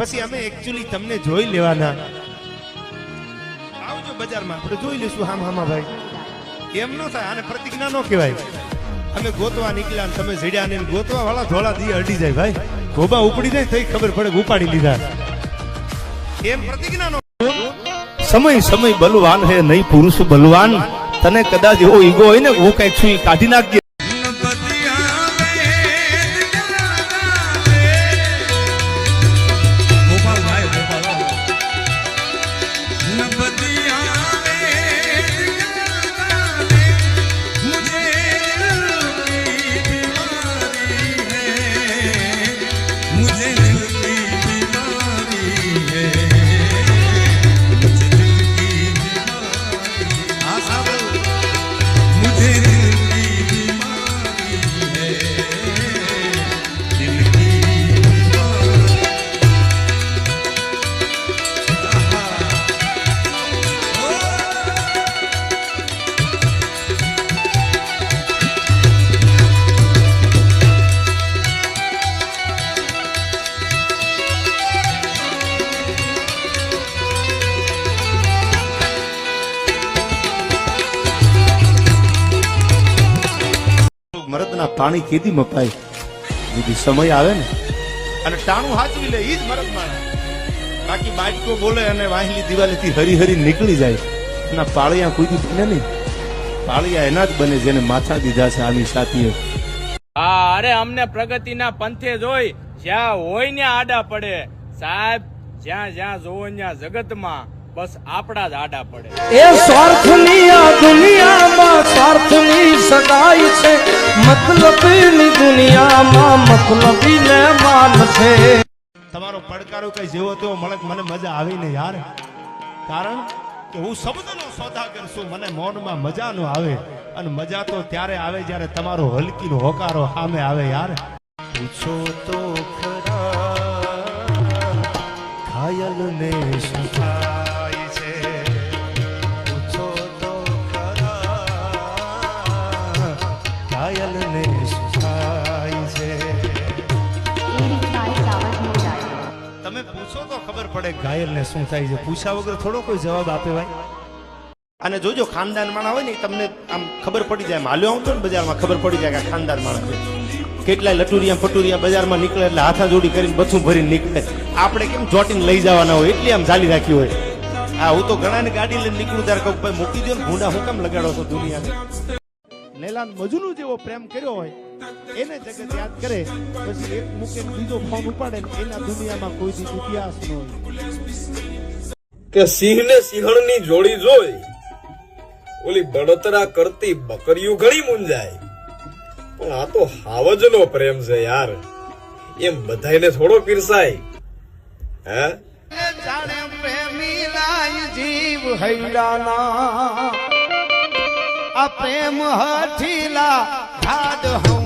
પછી અમે એકચ્યુઅલી તમને જોઈ લેવાના. આવજો બજારમાં. આપણે જોઈ લઈશું હામ હામા ભાઈ. એમ ન થાય, આને પ્રતિજ્ઞા ન કહેવાય. અમે ગોતવા નીકળ્યા તમે જડ્યા ને ગોતવા વાળા ધોળા દી અડી જાય ભાઈ. ગોબા ઉપડી જાય થઈ ખબર પડે ઉપાડી લીધા. એમ પ્રતિજ્ઞા નો સમય સમય બલવાન હે, નહીં પુરુષ બલવાન. તને કદાચ એવો ઈગો હોય ને, હું કંઈક છું કાઢી નાખજે. मुझे મરદના પાણી કેદી મપાય. બીજી સમય આવે ને. અને ટાણું હાચવી લે ઈ જ મરદ માણસ બાકી બાજકો બોલે અને વાહિલી દિવાલેથી હરી હરી નીકળી જાય. એના પાળિયા કોઈ દી બને નહીં. પાળિયા એના જ બને જેને માથા દીધા છે આની સાથીએ હા અરે અમને પ્રગતિના પંથે જોઈ જ્યાં હોય ને આડા પડે. સાહેબ જ્યાં જ્યાં જોવો ત્યાં જગતમાં. બસ આપણા જ આડા પડે. એ સ્વાર્થની આ દુનિયામાં સ્વાર્થની સગાઈ છે. મતલબની દુનિયામાં મતલબી ને માન છે. તમારો પડકારો કઈ જેવો તેવો મળે મને મજા આવી ને યાર. કારણ કે હું શબ્દનો સોદાગર છું મને મૌનમાં મજા નો આવે. અને મજા તો ત્યારે આવે જ્યારે તમારો હલકીનો હોકારો સામે આવે યાર. પૂછો તો ખરા ઘાયલ ને શું ઘાયલ ને છે તમે પૂછો તો ખબર પડે ઘાયલ ને શું થાય છે? પૂછ્યા વગર થોડો કોઈ જવાબ આપે ભાઈ. અને જોજો ખાનદાન માણા હોય ને તમને આમ ખબર પડી જાય. હાલ્યો આવતો ને બજારમાં ખબર પડી જાય કે ખાનદાન માણસ કેટલાય લટુરિયા ફટુરિયા બજારમાં નીકળે એટલે હાથા જોડી કરીને બથું ભરીને નીકળે. આપણે કેમ જોટીને લઈ જવાના હોય? એટલી આમ ચાલી રાખી હોય. હા હું તો ઘણાને ગાડી લઈને નીકળું ત્યારે કહું ભાઈ મૂકી દો ને ભૂંડા હું કેમ લગાડો છો દુનિયાને? લેલાન મજનુ જેવો પ્રેમ કર્યો હોય એને જગત યાદ કરે પછી એક મૂકે બીજો ફોન ઉપાડે એના દુનિયામાં કોઈ દી ઇતિહાસ ન હોય. કે સિંહ ને સિંહણની જોડી જોઈ ઓલી બળતરા કરતી બકરીઓ ઘણી મૂંજાય પણ આ તો હાવજનો પ્રેમ છે યાર. એમ બધાને થોડો પીરસાય. હે? જાણે પ્રેમી લાય જીવ હૈડાના પ્રેમ હઠીલા ઢાઢ હો.